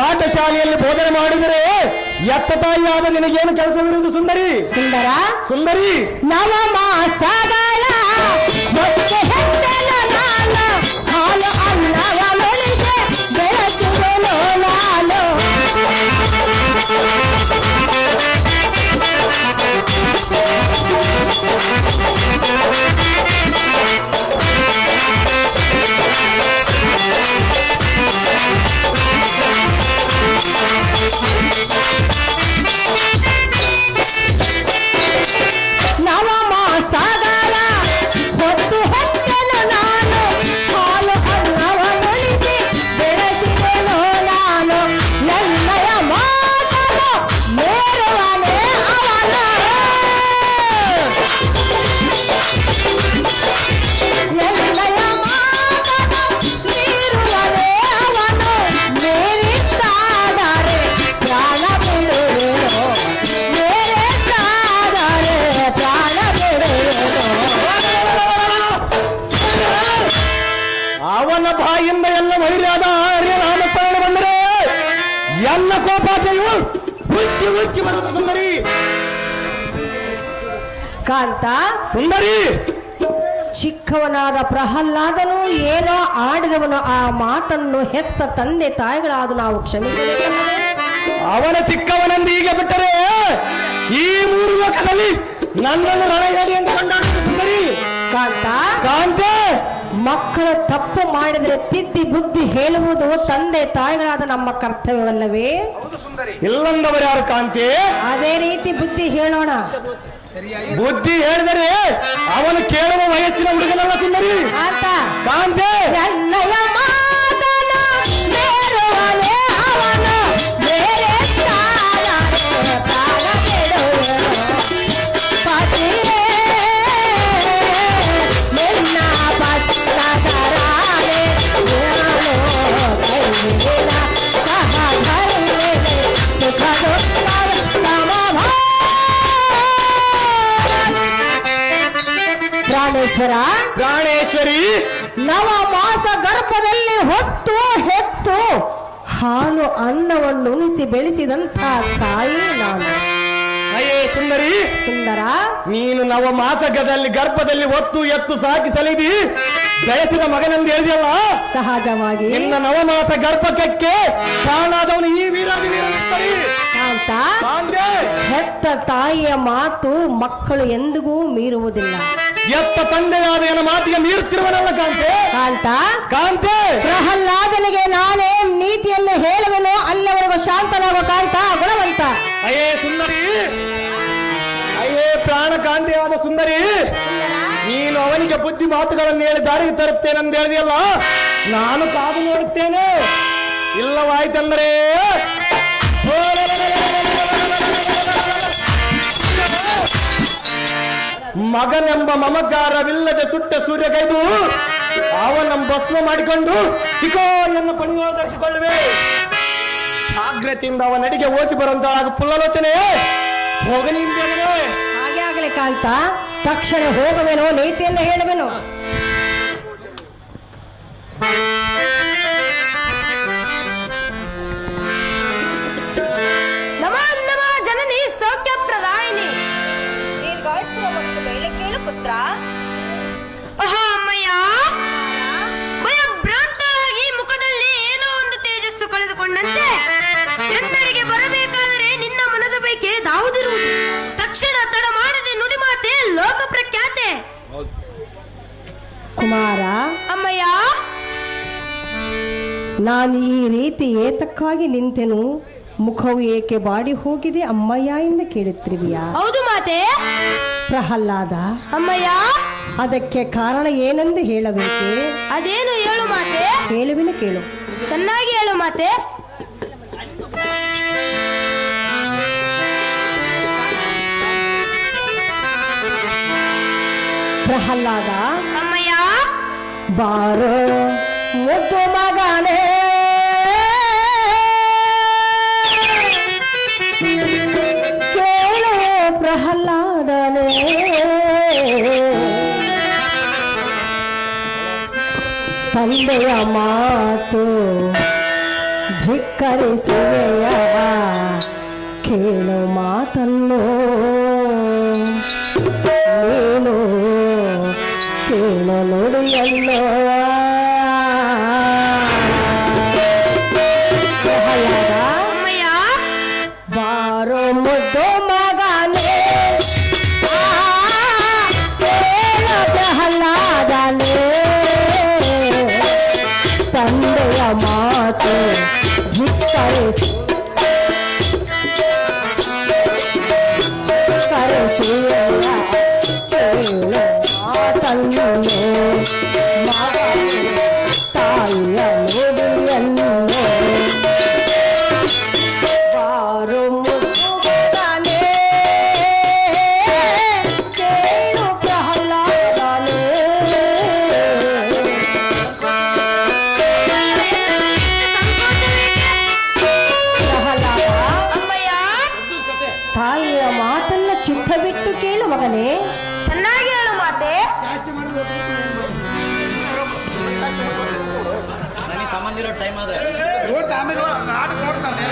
ಪಾಠಶಾಲೆಯಲ್ಲಿ ಬೋಧನೆ ಮಾಡಿದರೆ ಎತ್ತ ತಾಯಿಯಾದ ನಿನಗೇನು ಕೆಲಸವಿರುವುದು ಸುಂದರಿ? ಸುಂದರ? ಸುಂದರಿ? ನವ ಮಾಸಗಳ ಅವನ ಬಾಯಿಂದ ಎಲ್ಲ ವೈರ್ಯಾದ ಆರ್ಯ ಪರಣ ಬಂದರೆ ಎಲ್ಲ ಕೋಪಾಚೆಯು ಉಕ್ಕಿ ಉಕ್ಕಿ ಬರುತ್ತ ಸುಂದರಿ. ಕಾಂತ? ಸುಂದರಿ. ಚಿಕ್ಕವನಾದ ಪ್ರಹ್ಲಾದನು ಏನೋ ಆಡಿದವನು ಆ ಮಾತನ್ನು ಹೆತ್ತ ತಂದೆ ತಾಯಿಗಳಾದ ನಾವು ಕ್ಷಮಿಸಬೇಕು ಅವನ ಚಿಕ್ಕವನಂದು ಈಗ ಬಿಟ್ಟರೆ ಈ ಮೂರು ಲೋಕದಲ್ಲಿ ನನ್ನನ್ನು ರಣಯಾಡಿ ಅಂತ ಕೊಂಡಾಡುವುದು ಸುಂದರಿ ಕಾಂತ? ಕಾಂತೆ ಮಕ್ಕಳು ತಪ್ಪು ಮಾಡಿದ್ರೆ ತಿದ್ದಿ ಬುದ್ಧಿ ಹೇಳುವುದು ತಂದೆ ತಾಯಿಗಳಾದ ನಮ್ಮ ಕರ್ತವ್ಯವಲ್ಲವೇ? ಇಲ್ಲಂದವರು ಯಾರು ಕಾಂತಿ? ಅದೇ ರೀತಿ ಬುದ್ಧಿ ಹೇಳೋಣ. ಬುದ್ಧಿ ಹೇಳಿದರೆ ಅವನು ಕೇಳುವ ವಯಸ್ಸಿನ ಹುಡುಗನಲ್ಲ ಸುಂದರಿ? ಕಾಂತ ಪ್ರಾಣೇಶ್ವರ? ಪ್ರಾಣೇಶ್ವರಿ? ನವ ಮಾಸ ಗರ್ಭದಲ್ಲಿ ಹೊತ್ತು ಹೆತ್ತು ಹಾಲು ಅನ್ನವನ್ನು ಉಣಿಸಿ ಬೆಳೆಸಿದಂತ ತಾಯಿ ನಾನು. ಅಯ್ಯೇ ಸುಂದರಿ ಸುಂದರ? ನೀನು ನವ ಮಾಸಗದಲ್ಲಿ ಗರ್ಭದಲ್ಲಿ ಒತ್ತು ಎತ್ತು ಸಾಕಿ ಸಲಿದಿ ಬೆಳೆಸಿದ ಮಗನೆಂದು ಹೇಳಿದೆಯಲ್ಲ? ಸಹಜವಾಗಿ. ನಿನ್ನ ನವಮಾಸ ಗರ್ಭಕಕ್ಕೆ ಕಾಣಾದವನು ಈ. ಅಂತ ಹೆತ್ತ ತಾಯಿಯ ಮಾತು ಮಕ್ಕಳು ಎಂದಿಗೂ ಮೀರುವುದಿಲ್ಲ. ಎತ್ತ ತಂದೆಯಾದ ಎನ್ನ ಮಾತಿಗೆ ಮೀರುತ್ತಿರುವನಲ್ಲ ಕಾಂತೆ? ಕಾಂತ? ಕಾಂತೆ? ಪ್ರಹ್ಲಾದನಿಗೆ ನಾನೇ ನೀತಿಯನ್ನು ಹೇಳುವೆನು ಅಲ್ಲಿವರೆಗೂ ಶಾಂತನಾಗುವ ಕಾಂತ ಗುಣವಂತ. ಅಯ್ಯೇ ಸುಂದರಿ! ಅಯ್ಯೇ ಪ್ರಾಣ ಕಾಂತೆಯಾದ ಸುಂದರಿ! ನೀನು ಅವನಿಗೆ ಬುದ್ಧಿ ಮಾತುಗಳನ್ನು ಹೇಳಿ ದಾರಿಗೆ ತರುತ್ತೇನೆಂದು ಹೇಳಿದೆಯಲ್ಲ? ನಾನು ಕಾದು ನೋಡುತ್ತೇನೆ. ಇಲ್ಲವಾಯ್ತಂದರೆ ಮಗನೆಂಬ ಮಮಕಾರವಿಲ್ಲದೆ ಸುಟ್ಟ ಸೂರ್ಯಗೈದು ಅವನ ಭಸ್ಮ ಮಾಡಿಕೊಂಡು ಇಕೋ ಎನ್ನು ಪಣಿಗಳಿಸಿಕೊಳ್ಳುವೆ ಜಾಗ್ರತೆಯಿಂದ ಅವನಡಿಗೆ ಓದಿ ಬರುವಂತಹ ಪುಲ್ಲಲೋಚನೆ ಹೋಗಲಿ. ಹಾಗೆ ಆಗಲಿ ಕಾಂತ. ತಕ್ಷಣ ಹೋಗವೇನೋ ನೀತಿಯನ್ನು ಹೇಳುವೆನು ಪುತ್ರ ಅಹೋ ಅಮ್ಮಯ್ಯ. ಭಯಭ್ರಾಂತಳಾಗಿ ಮುಖದಲ್ಲಿ ಏನೋ ಒಂದು ತೇಜಸ್ಸು ಕಳೆದುಕೊಂಡಂತೆ. ಎಂದರಿಗೆ ಬರಬೇಕಾದರೆ ನಿನ್ನ ಮನದ ಬೈಕೆ ದಾವುದಿರುವುದು. ತಕ್ಷಣ ತಡ ಮಾಡದೆ ನುಡಿಮಾತೆ ಲೋಕ ಪ್ರಖ್ಯಾತೆ. ಕುಮಾರ. ಅಮ್ಮಯ್ಯ. ನಾನು ಈ ರೀತಿ ಏತಕ್ಕಾಗಿ ನಿಂತೆನು? ಮುಖವು ಏಕೆ ಬಾಡಿ ಹೋಗಿದೆ ಅಮ್ಮಯ್ಯ ಎಂದು ಕೇಳುತ್ತಿರುವಿಯ? ಹೌದು ಮಾತೆ. ಪ್ರಹ್ಲಾದ. ಅಮ್ಮಯ್ಯ. ಅದಕ್ಕೆ ಕಾರಣ ಏನೆಂದು ಹೇಳಬೇಕೆ? ಅದೇನು ಹೇಳು ಮಾತೆ. ಕೇಳುವಿನ ಕೇಳು. ಚೆನ್ನಾಗಿ ಹೇಳು ಮಾತೆ. ಪ್ರಹ್ಲಾದ. ಅಮ್ಮಯ್ಯ. ಬಾರೋ. ಮುದ್ದು ಮಗನೇ. ತಂದೆಯ ಮಾತು ಧಿಕ್ಕರಿಸುವೆಯ ಕೇಳು ಮಾತನ್ನು ನೀನು ಕೇಳು ನುಡಿಯನ್ನು ಮಗನೇ ಚೆನ್ನಾಗಿ ಹೇಳು ಮಾತೆ. ನನಗೆ ಸಂಬಂಧ ಇರೋ ಟೈಮ್ ಆದ್ರೆ. ನೋಡ್ತಾ ಆಮೇಲೆ ನಾಟಕ ನೋಡ್ತಾನೆ.